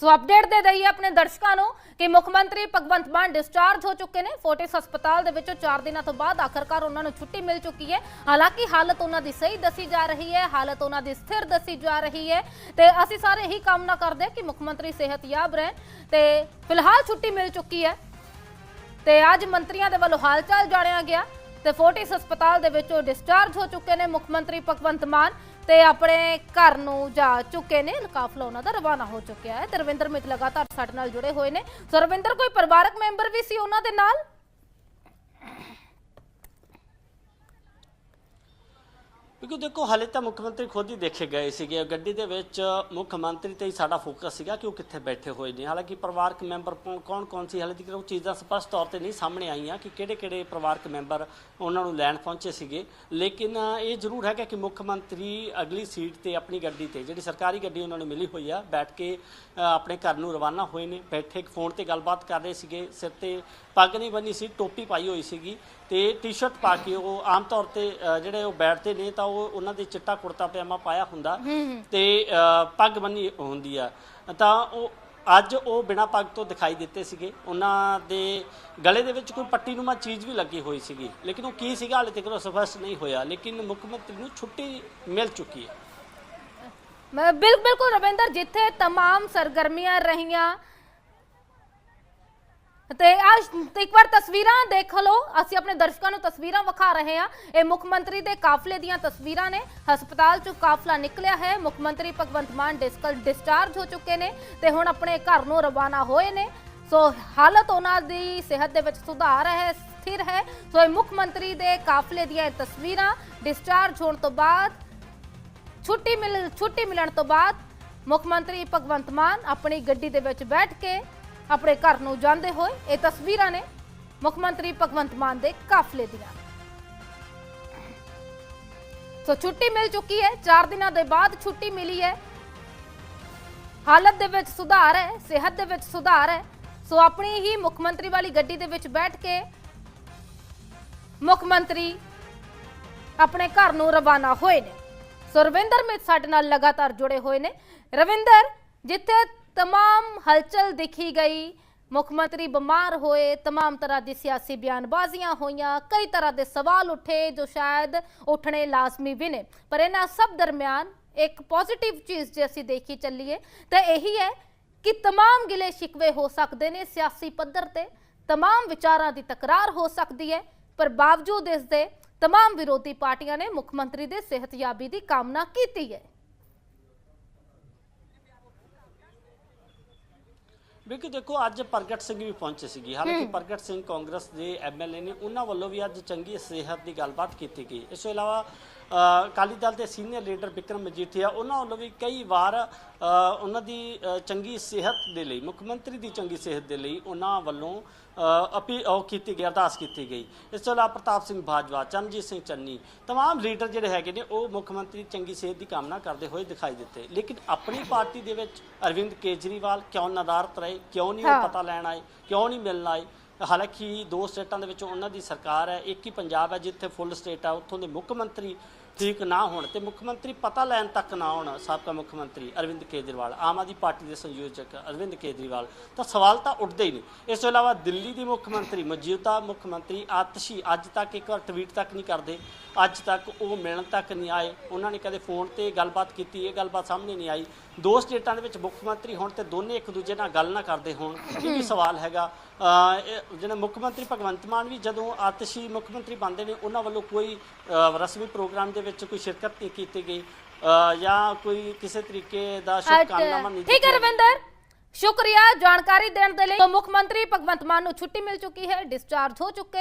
ਸੋ update ਦੇ ਦਈਏ ਆਪਣੇ ਦਰਸ਼ਕਾਂ ਨੂੰ ਕਿ ਮੁੱਖ ਮੰਤਰੀ ਭਗਵੰਤ ਮਾਨ ਡਿਸਚਾਰਜ ਹੋ ਚੁੱਕੇ ਨੇ, ਫੋਰਟਿਸ ਹਸਪਤਾਲ ਦੇ ਵਿੱਚੋਂ 4 ਦਿਨਾਂ ਤੋਂ ਬਾਅਦ ਆਖਰਕਾਰ ਉਹਨਾਂ ਨੂੰ ਛੁੱਟੀ ਮਿਲ ਚੁੱਕੀ ਹੈ। ਹਾਲਾਂਕਿ ਹਾਲਤ ਉਹਨਾਂ ਦੀ ਸਹੀ ਦੱਸੀ ਜਾ ਰਹੀ ਹੈ, ਹਾਲਤ ਉਹਨਾਂ ਦੀ ਸਥਿਰ ਦੱਸੀ ਜਾ ਰਹੀ ਹੈ ਤੇ ਅਸੀਂ ਸਾਰੇ ਇਹੀ ਕਾਮਨਾ ਕਰਦੇ ਕਿ ਮੁੱਖ ਮੰਤਰੀ ਸਿਹਤਯਾਬ ਰਹਿਣ ਤੇ ਫਿਲਹਾਲ ਛੁੱਟੀ ਮਿਲ ਚੁੱਕੀ ਹੈ ਤੇ ਅੱਜ ਮੰਤਰੀਆਂ ਦੇ ਵੱਲੋਂ ਹਾਲਚਾਲ ਜਾਣਿਆ ਗਿਆ ਤੇ ਫੋਰਟਿਸ ਹਸਪਤਾਲ ਦੇ ਵਿੱਚੋਂ ਡਿਸਚਾਰਜ ਹੋ ਚੁੱਕੇ ਨੇ ਮੁੱਖ ਮੰਤਰੀ ਭਗਵੰਤ ਮਾਨ। ਤੇ ਆਪਣੇ ਘਰ ਨੂੰ ਜਾ ਚੁੱਕੇ ਨੇ ਕਾਫਲਾ ਉਹਨਾਂ ਦਾ ਰਵਾਨਾ ਹੋ ਚੁੱਕਿਆ ਹੈ। ਤੇ ਰਵਿੰਦਰ ਮਿਤ ਲਗਾਤਾਰ ਸਾਡੇ ਨਾਲ ਜੁੜੇ ਹੋਏ ਨੇ। ਸੋ ਰਵਿੰਦਰ, ਕੋਈ ਪਰਿਵਾਰਕ ਮੈਂਬਰ ਵੀ ਸੀ ਉਹਨਾਂ ਦੇ ਨਾਲ? ਕਿਉਂਕਿ ਦੇਖੋ, ਹਾਲੇ ਤਾਂ ਮੁੱਖ ਮੰਤਰੀ ਖੁਦ ਹੀ ਦੇਖੇ ਗਏ ਸੀਗੇ। ਗੱਡੀ ਦੇ ਵਿੱਚ ਮੁੱਖ ਮੰਤਰੀ ਤੇ ਹੀ ਸਾਡਾ ਫੋਕਸ ਸੀਗਾ ਕਿ ਉਹ ਕਿੱਥੇ ਬੈਠੇ ਹੋਏ ਨੇ। ਹਾਲਾਂਕਿ ਪਰਿਵਾਰਕ ਮੈਂਬਰ ਕੌਣ ਕੌਣ ਸੀ? ਹਾਲੇ ਤੱਕ ਉਹ ਚੀਜ਼ਾਂ ਸਪਸ਼ਟ ਤੌਰ ਤੇ ਨਹੀਂ ਸਾਹਮਣੇ ਆਈਆਂ ਕਿ ਕਿਹੜੇ ਕਿਹੜੇ ਪਰਿਵਾਰਕ ਮੈਂਬਰ ਉਹਨਾਂ ਨੂੰ ਲੈਣ ਪਹੁੰਚੇ ਸੀਗੇ। ਲੇਕਿਨ ਇਹ ਜ਼ਰੂਰ ਹੈਗਾ ਕਿ ਮੁੱਖ ਮੰਤਰੀ ਅਗਲੀ ਸੀਟ ਤੇ ਆਪਣੀ ਗੱਡੀ ਤੇ, ਜਿਹੜੀ ਸਰਕਾਰੀ ਗੱਡੀ ਉਹਨਾਂ ਨੂੰ ਮਿਲੀ ਹੋਈ ਆ, ਬੈਠ ਕੇ ਆਪਣੇ ਘਰ ਨੂੰ ਰਵਾਨਾ ਹੋਏ ਨੇ। ਬੈਠੇ, ਫੋਨ ਤੇ ਗੱਲਬਾਤ ਕਰ ਰਹੇ ਸੀਗੇ। ਸਿਰ ਤੇ ਪੱਗ ਨਹੀਂ ਬੰਨੀ ਸੀ, ਟੋਪੀ ਪਾਈ ਹੋਈ ਸੀਗੀ ਤੇ ਟੀ-ਸ਼ਰਟ ਪਾ ਕੇ ਉਹ ਆਮ ਤੌਰ ਤੇ ਜਿਹੜੇ ਉਹ ਬੈਠਦੇ ਨੇ ਤਾਂ ਉਹ ਉਹਨਾਂ ਦੇ ਚਿੱਟਾ ਕੁੜਤਾ ਪਜਾਮਾ ਪਾਇਆ ਹੁੰਦਾ ਤੇ ਅ, ਪੱਗ ਬੰਨੀ ਹੁੰਦੀ ਆ ਤਾਂ ਉਹ ਅੱਜ ਉਹ ਬਿਨਾਂ ਪੱਗ ਤੋਂ ਦਿਖਾਈ ਦਿੱਤੇ ਸੀਗੇ ਉਹਨਾਂ ਦੇ ਗਲੇ ਦੇ ਵਿੱਚ ਕੋਈ ਪੱਟੀ ਨੂੰਮਾ ਚੀਜ਼ ਵੀ ਲੱਗੀ ਹੋਈ ਸੀਗੀ ਲੇਕਿਨ ਉਹ ਕੀ ਸੀਗਾ ਹਾਲੇ ਤੱਕ ਉਹ ਸਪਸ਼ਟ ਨਹੀਂ ਹੋਇਆ ਲੇਕਿਨ ਮੁੱਖ ਮੰਤਰੀ ਨੂੰ ਛੁੱਟੀ ਮਿਲ ਚੁੱਕੀ ਹੈ ਮੈਂ ਬਿਲ- ਬਿਲਕੁਲ ਰਵਿੰਦਰ ਜਿੱਥੇ तमाम ਸਰਗਰਮੀਆਂ ਰਹੀਆਂ ਤੇ ਅੱਜ ਇੱਕ ਵਾਰ ਤਸਵੀਰਾਂ ਦੇਖ ਲਓ। ਅਸੀਂ ਆਪਣੇ ਦਰਸ਼ਕਾਂ ਨੂੰ ਤਸਵੀਰਾਂ ਵਿਖਾ ਰਹੇ ਹਾਂ। ਇਹ ਮੁੱਖ ਮੰਤਰੀ ਦੇ ਕਾਫਲੇ ਦੀਆਂ ਤਸਵੀਰਾਂ ਨੇ। ਹਸਪਤਾਲ ਚੋਂ ਕਾਫਲਾ ਨਿਕਲਿਆ ਹੈ। ਮੁੱਖ ਮੰਤਰੀ ਭਗਵੰਤ ਮਾਨ ਡਿਸਕਲ ਡਿਸਚਾਰਜ ਹੋ ਚੁੱਕੇ ਨੇ ਤੇ ਹੁਣ ਆਪਣੇ ਘਰ ਨੂੰ ਰਵਾਨਾ ਹੋਏ ਨੇ। ਸੋ ਹਾਲਤ ਉਹਨਾਂ ਦੀ ਸਿਹਤ ਦੇ ਵਿੱਚ ਸੁਧਾਰ ਹੈ, ਸਥਿਰ ਹੈ। ਸੋ ਇਹ ਮੁੱਖ ਮੰਤਰੀ ਦੇ ਕਾਫਲੇ ਦੀਆਂ ਇਹ ਤਸਵੀਰਾਂ ਡਿਸਚਾਰਜ ਹੋਣ ਤੋਂ ਬਾਅਦ, ਛੁੱਟੀ ਮਿਲ, ਛੁੱਟੀ ਮਿਲਣ ਤੋਂ ਬਾਅਦ ਮੁੱਖ ਮੰਤਰੀ ਭਗਵੰਤ ਮਾਨ ਆਪਣੀ ਗੱਡੀ ਦੇ ਵਿੱਚ ਬੈਠ ਕੇ ਆਪਣੇ ਘਰ ਨੂੰ ਜਾਂਦੇ ਹੋਏ ਇਹ ਤਸਵੀਰਾਂ ਨੇ ਮੁੱਖ ਮੰਤਰੀ ਭਗਵੰਤ ਮਾਨ ਦੇ ਕਾਫਲੇ ਦੀਆਂ। ਸੋ ਛੁੱਟੀ ਮਿਲ ਚੁੱਕੀ ਹੈ 4 ਦਿਨਾਂ ਦੇ ਬਾਅਦ ਛੁੱਟੀ ਮਿਲੀ ਹੈ। ਹਾਲਤ ਦੇ ਵਿੱਚ ਸੁਧਾਰ ਹੈ, ਸਿਹਤ ਦੇ ਵਿੱਚ ਸੁਧਾਰ ਹੈ। ਸੋ ਆਪਣੀ ਹੀ ਮੁੱਖ ਮੰਤਰੀ ਵਾਲੀ ਗੱਡੀ ਦੇ ਵਿੱਚ ਬੈਠ ਕੇ ਮੁੱਖ ਮੰਤਰੀ ਆਪਣੇ ਘਰ ਨੂੰ ਰਵਾਨਾ ਹੋਏ ਨੇ। ਸੋ ਰਵਿੰਦਰ ਮਿੱਤ ਸਾਡੇ ਨਾਲ ਲਗਾਤਾਰ ਜੁੜੇ ਹੋਏ ਨੇ। ਰਵਿੰਦਰ, ਜਿੱਥੇ तमाम ਹਲਚਲ ਦਿਖੀ ਗਈ ਮੁੱਖ ਮੰਤਰੀ ਬਿਮਾਰ ਹੋਏ तमाम ਤਰ੍ਹਾਂ ਦੀ ਸਿਆਸੀ ਬਿਆਨਬਾਜ਼ੀਆਂ ਹੋਈਆਂ ਕਈ ਤਰ੍ਹਾਂ ਦੇ ਸਵਾਲ ਉੱਠੇ ਜੋ ਸ਼ਾਇਦ ਉੱਠਣੇ ਲਾਜ਼ਮੀ ਵੀ ਨੇ ਪਰ ਇਹਨਾਂ ਸਭ ਦਰਮਿਆਨ ਇੱਕ ਪੋਜ਼ਿਟਿਵ ਚੀਜ਼ ਜੇ ਅਸੀਂ ਦੇਖੀ ਚੱਲੀਏ ਤਾਂ ਇਹੀ ਹੈ ਕਿ तमाम ਗਿਲੇ ਸ਼ਿਕਵੇ ਹੋ ਸਕਦੇ ਨੇ ਸਿਆਸੀ ਪੱਧਰ ਤੇ तमाम ਵਿਚਾਰਾਂ ਦੀ ਤਕਰਾਰ ਹੋ ਸਕਦੀ ਹੈ ਪਰ ਬਾਵਜੂਦ ਇਸ ਦੇ तमाम ਵਿਰੋਧੀ ਪਾਰਟੀਆਂ ਨੇ ਮੁੱਖ ਮੰਤਰੀ ਦੇ ਸਿਹਤਯਾਬੀ ਦੀ ਕਾਮਨਾ ਕੀਤੀ ਹੈ ਬਿਲਕੁਲ ਦੇਖੋ ਅੱਜ ਪ੍ਰਗਟ ਸਿੰਘ ਵੀ ਪਹੁੰਚੇ ਸੀਗੇ। ਹਾਲਾਂਕਿ ਪ੍ਰਗਟ ਸਿੰਘ ਕਾਂਗਰਸ ਦੇ ਐਮਐਲਏ ਨੇ ਉਹਨਾਂ ਵੱਲੋਂ ਵੀ ਅੱਜ ਚੰਗੀ ਸਿਹਤ ਦੀ ਗੱਲਬਾਤ ਕੀਤੀ ਗਈ। ਇਸ ਤੋਂ ਇਲਾਵਾ ਅਕਾਲੀ ਦਲ ਦੇ ਸੀਨੀਅਰ ਲੀਡਰ ਵਿਕਰਮ ਮਜੀਠੀਆ ਉਹਨਾਂ ਵੱਲੋਂ ਵੀ ਕਈ ਵਾਰ ਅ, ਉਹਨਾਂ ਦੀ ਅ, ਚੰਗੀ ਸਿਹਤ ਦੇ ਲਈ ਮੁੱਖ ਮੰਤਰੀ ਦੀ ਚੰਗੀ ਸਿਹਤ ਦੇ ਲਈ ਉਹਨਾਂ ਵੱਲੋਂ ਅਪੀ ਉਹ ਕੀਤੀ ਗਈ ਅਰਦਾਸ ਕੀਤੀ ਗਈ ਇਸ ਤੋਂ ਇਲਾਵਾ ਪ੍ਰਤਾਪ ਸਿੰਘ ਬਾਜਵਾ ਚਰਨਜੀਤ ਸਿੰਘ ਚੰਨੀ तमाम ਲੀਡਰ ਜਿਹੜੇ ਹੈਗੇ ਨੇ ਉਹ ਮੁੱਖ ਮੰਤਰੀ ਦੀ ਚੰਗੀ ਸਿਹਤ ਦੀ ਕਾਮਨਾ ਕਰਦੇ ਹੋਏ ਦਿਖਾਈ ਦਿੱਤੇ ਲੇਕਿਨ ਆਪਣੀ ਪਾਰਟੀ ਦੇ ਵਿੱਚ ਅਰਵਿੰਦ ਕੇਜਰੀਵਾਲ ਕਿਉਂ ਨਦਾਰਤ ਰਹੇ ਕਿਉਂ ਨਹੀਂ ਹਾਂ। ਉਹ ਪਤਾ ਲੈਣ ਆਏ ਕਿਉਂ ਨਹੀਂ ਮਿਲਣ ਆਏ ਹਾਲਾਂਕਿ ਦੋ ਸਟੇਟਾਂ ਦੇ ਵਿੱਚ ਉਹਨਾਂ ਦੀ ਸਰਕਾਰ ਹੈ, ਇੱਕ ਹੀ ਪੰਜਾਬ ਹੈ ਜਿੱਥੇ ਫੁੱਲ ਸਟੇਟ ਹੈ ਉੱਥੋਂ ਦੇ ਮੁੱਖ ਮੰਤਰੀ ਠੀਕ ਨਾ ਹੋਣ ਤੇ ਮੁੱਖ ਮੰਤਰੀ ਪਤਾ ਲੈਣ ਤੱਕ ਨਾ ਆਉਣ, ਸਾਬਕਾ ਮੁੱਖ ਮੰਤਰੀ ਅਰਵਿੰਦ ਕੇਜਰੀਵਾਲ, ਆਮ ਆਦਮੀ ਪਾਰਟੀ ਦੇ ਸੰਯੋਜਕ ਅਰਵਿੰਦ ਕੇਜਰੀਵਾਲ। ਤਾਂ ਸਵਾਲ ਤਾਂ ਉੱਠਦੇ ਹੀ ਨਹੀਂ ਇਸ ਤੋਂ ਇਲਾਵਾ ਦਿੱਲੀ ਦੀ ਮੁੱਖ ਮੰਤਰੀ, ਮੌਜੂਦਾ ਮੁੱਖ ਮੰਤਰੀ ਆਤਸ਼ੀ ਅੱਜ ਤੱਕ ਇੱਕ ਵਾਰ ਟਵੀਟ ਤੱਕ ਨਹੀਂ ਕਰਦੇ। ਅੱਜ ਤੱਕ ਉਹ ਮਿਲਣ ਤੱਕ ਨਹੀਂ ਆਏ। ਉਹਨਾਂ ਨੇ ਕਦੇ ਫੋਨ ਤੇ ਗੱਲਬਾਤ ਕੀਤੀ, ਇਹ ਗੱਲਬਾਤ ਸਾਹਮਣੇ ਨਹੀਂ ਆਈ। ਦੋ ਸਟੇਟਾਂ ਦੇ ਵਿੱਚ ਮੁੱਖ ਮੰਤਰੀ ਹੋਣ ਤੇ ਦੋਨੇ ਇੱਕ ਦੂਜੇ ਨਾਲ ਗੱਲ ਨਾ ਕਰਦੇ ਹੋਣ, ਇਹ ਵੀ ਸਵਾਲ ਹੈਗਾ। ਅਹ ਜਿਹੜਾ ਮੁੱਖ ਮੰਤਰੀ ਭਗਵੰਤ ਮਾਨ ਵੀ ਜਦੋਂ ਆਤਸ਼ੀ ਮੁੱਖ ਮੰਤਰੀ ਬਣਦੇ ਨੇ, ਉਹਨਾਂ ਵੱਲੋਂ ਕੋਈ ਰਸਮੀ ਪ੍ਰੋਗਰਾਮ ਦੇ ਵਿੱਚ ਕੋਈ ਸ਼ਿਰਕਤ ਨਹੀਂ ਕੀਤੀ ਗਈ ਅਹ ਜਾਂ ਕੋਈ ਕਿਸੇ ਤਰੀਕੇ ਦਾ ਸ਼ੁਭਕਾਮਨਾਵਾਂ ਨਹੀਂ ਠੀਕ ਹੈ ਦਿੱਤੀਆਂ ਰਵਿੰਦਰ ਸ਼ੁਕਰੀਆ ਜਾਣਕਾਰੀ ਦੇਣ ਦੇ ਲਈ। ਤਾਂ ਮੁੱਖ ਮੰਤਰੀ ਭਗਵੰਤ ਮਾਨ ਨੂੰ ਛੁੱਟੀ ਮਿਲ ਚੁੱਕੀ ਹੈ ਡਿਸਚਾਰਜ ਹੋ ਚੁੱਕੇ